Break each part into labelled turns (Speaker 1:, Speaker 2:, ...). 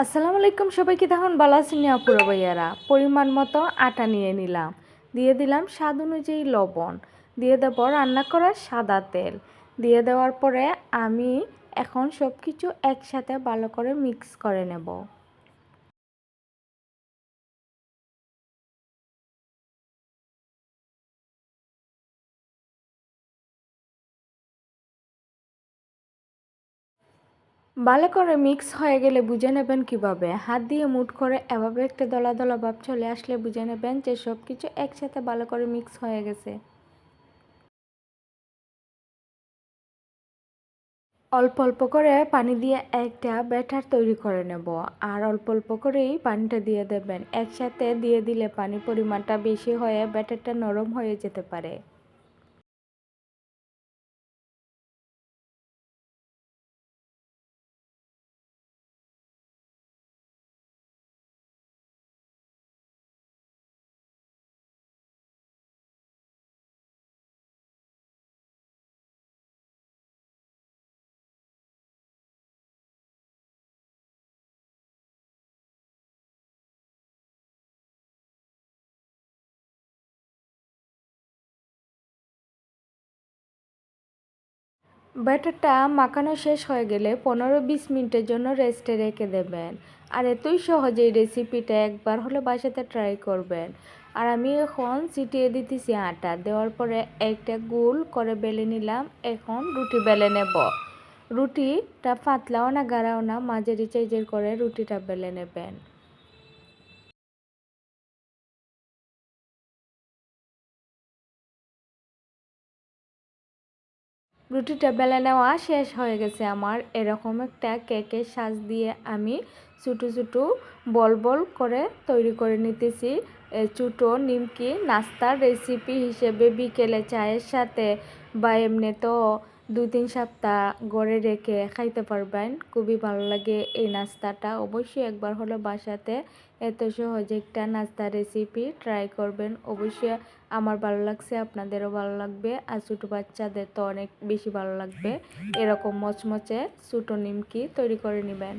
Speaker 1: আসসালামু আলাইকুম সবাইকে তখন ভালো সিনিয়া আপুরা ভাইয়ারা। পরিমাণ মতো আটা নিয়ে নিলাম। দিয়ে দিলাম স্বাদ অনুযায়ী লবণ। দিয়ে দেব রান্না করা সাদা তেল। দিয়ে দেওয়ার পরে আমি এখন সব কিছু একসাথে ভালো করে মিক্স করে নেব। ভালো করে মিক্স হয়ে গেলে বুঝে নেবেন কীভাবে? হাত দিয়ে মুট করে এভাবে একটা দলা দলা ভাব চলে আসলে বুঝে নেবেন যে সব কিছু একসাথে ভালো করে মিক্স হয়ে গেছে। অল্প অল্প করে পানি দিয়ে একটা ব্যাটার তৈরি করে নেব। আর অল্প অল্প করেই পানিটা দিয়ে দেবেন। একসাথে দিয়ে দিলে পানি পরিমাণটা বেশি হয়ে ব্যাটারটা নরম হয়ে যেতে পারে। ব্যাটারটা মাখানো শেষ হয়ে গেলে পনেরো বিশ মিনিটের জন্য রেস্টে রেখে দেবেন। আর এতই সহজে এই রেসিপিটা একবার হলে বাসাতে ট্রাই করবেন। আর আমি এখন ছিটিয়ে দিতেছি আটা। দেওয়ার পরে একটা গোল করে বেলে নিলাম। এখন রুটি বেলে নেব। রুটিটা পাতলাও না গাড়াও না, মাঝারি চাইজের করে রুটিটা বেলে নেবেন। রুটিটা বেলা নেওয়া শেষ হয়ে গেছে আমার। এরকম একটা কেকের সাজ দিয়ে আমি ছোটো ছোটো বল বল করে তৈরি করে নিতেছি। ছোটো নিমকি নাস্তার রেসিপি হিসেবে বিকেলে চায়ের সাথে বা এমনি তো দুই তিন সপ্তাহ গড়ে রেখে খাইতে পারবেন। খুবই ভালো লাগে এই নাস্তাটা। অবশ্যই একবার হলো বাসাতে এত সহজে একটা নাস্তা রেসিপি ট্রাই করবেন। অবশ্যই আমার ভালো লাগছে, আপনাদেরও ভালো লাগবে আর ছোটো বাচ্চাদের তো অনেক বেশি ভালো লাগবে। এরকম মচমচে ছোটো নিমকি তৈরি করে নেবেন।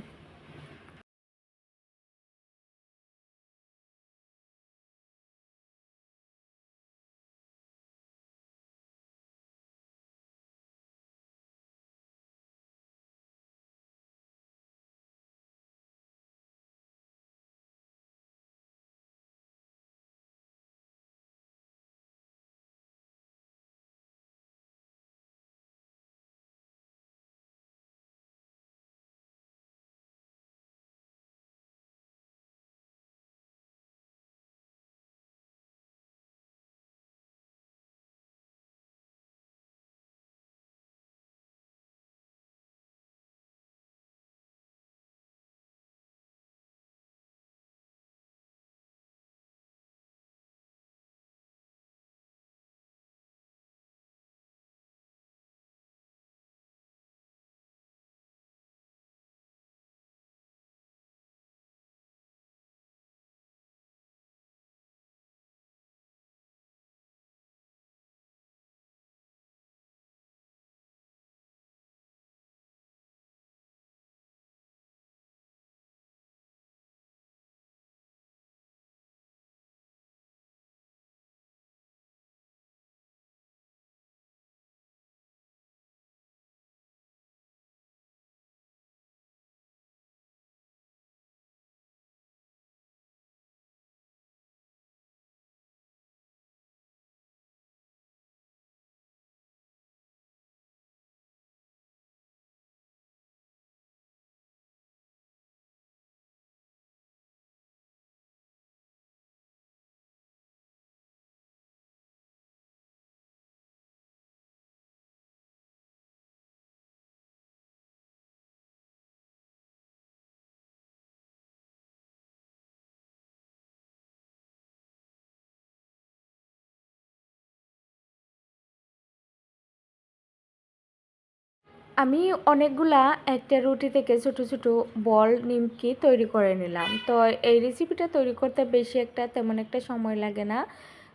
Speaker 1: আমি অনেকগুলা একটা রুটি থেকে ছোট ছোট বল, নিমকি তৈরি করে নিলাম। তো এই রেসিপিটা তৈরি করতে বেশি একটা তেমন একটা সময় লাগে না।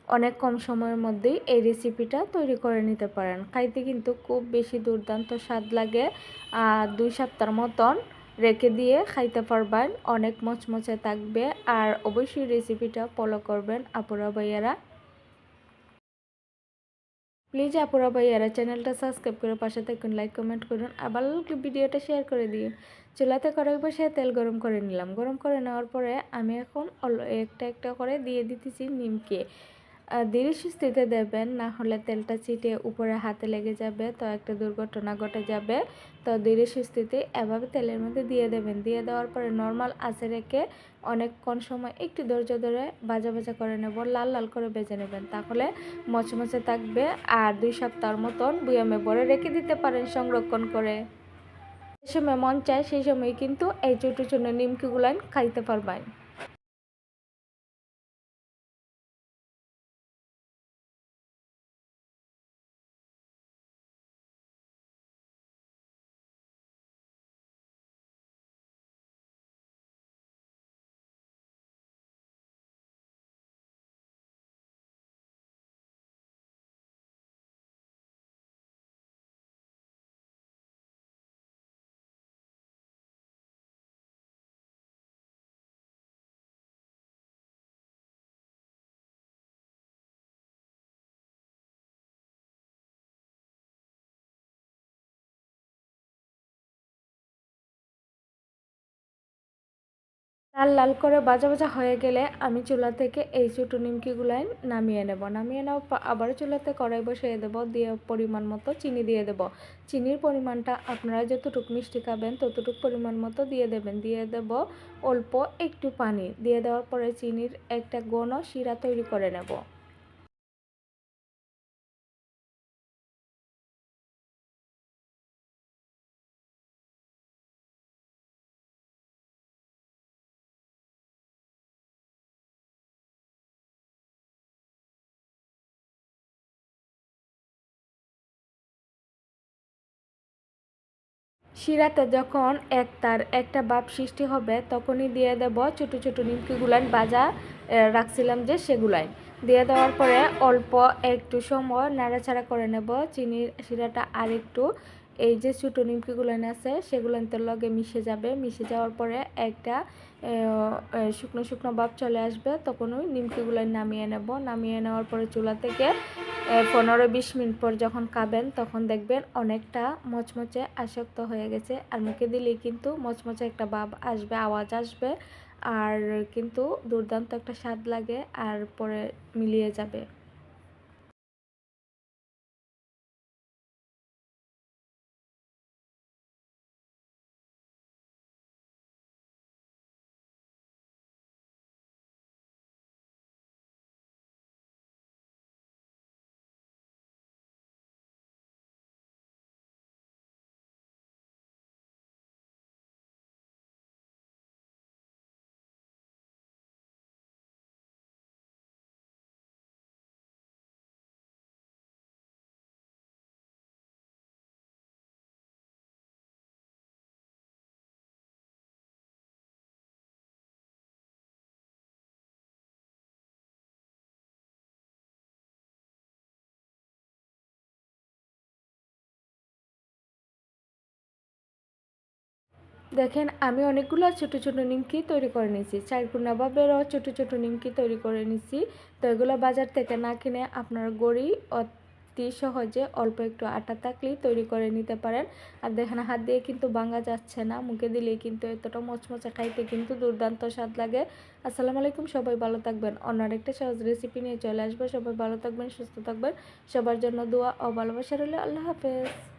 Speaker 1: অনেক কম সময়ের মধ্যেই এই রেসিপিটা তৈরি করে নিতে পারেন। খাইতে কিন্তু খুব বেশি দুর্দান্ত স্বাদ লাগে। আর দুই সপ্তাহের মতন রেখে দিয়ে খাইতে পারবেন। অনেক মচমচে থাকবে। আর অবশ্যই রেসিপিটা ফলো করবেন আপুরা ভাইয়ারা। প্লিজ আপুরা ভাইয়ারা চ্যানেলটা সাবস্ক্রাইব করে পাশে থাকুন লাইক কমেন্ট করুন, আবার ভিডিওটা শেয়ার করে দিন চুলাতে কড়াই বসে তেল গরম করে নিলাম। গরম করে নেওয়ার পরে আমি এখন একটা একটা করে দিয়ে দিতেছি নিমকে। ধীরে সুস্থিতে দেবেন, না হলে তেলটা ছিটে উপরে হাতে লেগে যাবে, তো একটা দুর্ঘটনা ঘটে যাবে। তো ধীরে সুস্থিতে এভাবে তেলের মধ্যে দিয়ে দেবেন। দিয়ে দেওয়ার পরে নর্মাল আঁচে রেখে অনেকক্ষণ সময় একটু ধৈর্য ধরে ভাজা ভাজা করে নেব, লাল লাল করে বেজে নেবেন। তাহলে মচমচে থাকবে আর দুই সপ্তাহের মতন বুয়ামে ভরে রেখে দিতে পারেন সংরক্ষণ করে। যে সময় মন চায় সেই সময় কিন্তু এই ছোটো ছোটো নিমকিগুলান খাইতে পারবেন। লাল লাল করে বাজা বাজা হয়ে গেলে আমি চুলা থেকে এই ছোটো নিমকিগুলাই নামিয়ে নেব। নামিয়ে নেওয়ার পর আবার চুলাতে কড়াই বসিয়ে দেব, দিয়ে পরিমাণ মতো চিনি দিয়ে দেব। চিনির পরিমাণটা আপনারা যতটুকু মিষ্টি খাবেন ততটুকু পরিমাণ মতো দিয়ে দেবেন। দিয়ে দেব অল্প একটু পানি। দিয়ে দেওয়ার পরে চিনির একটা ঘন শিরা তৈরি করে নেব। শিরাতে যখন এক তার একটা বাপ সৃষ্টি হবে, তখনই দিয়ে দেব ছোট ছোট নিমকিগুলান বাজা রাখছিলাম যে সেগুলাই। দিয়ে দেওয়ার পরে অল্প একটু সময় নাড়াচাড়া করে নেব। চিনির শিরাটা আর একটু এই যে ছোটো নিমকিগুলান আছে সেগুলানতে লগে মিশে যাবে। মিশে যাওয়ার পরে একটা শুকনো শুকনো ভাব চলে আসবে। তখন ওই নিমকিগুলো নামিয়ে নেব। নামিয়ে নেওয়ার পরে চুলা থেকে পনেরো বিশ মিনিট পর যখন খাবেন তখন দেখবেন অনেকটা মচমচে আসক্ত হয়ে গেছে। আর মুখে দিলেই কিন্তু মচমচে একটা ভাব আসবে, আওয়াজ আসবে। আর কিন্তু দুর্দান্ত একটা স্বাদ লাগে, আর পরে মিলিয়ে যাবে। দেখেন, আমি অনেকগুলো ছোট ছোট নিমকি তৈরি করে নিয়েছি। চারকুনাভাবেরও ছোট ছোট নিমকি তৈরি করে নিয়েছি। তো এগুলো বাজার থেকে না কিনে আপনার গড়ি অতি সহজে অল্প একটু আটা থাকলেই তৈরি করে নিতে পারেন। আর দেখেন, হাত দিয়ে কিন্তু ভাঙা যাচ্ছে না, মুখে দিলেই কিন্তু এতটা মচমচা খাইতে কিন্তু দুর্দান্ত স্বাদ লাগে। আসসালামু আলাইকুম, সবাই ভালো থাকবেন। অন্য আরেকটা সহজ রেসিপি নিয়ে চলে আসবে। সবাই ভালো থাকবেন, সুস্থ থাকবেন। সবার জন্য দোয়া ও ভালোবাসা রইলে। আল্লাহ হাফেজ।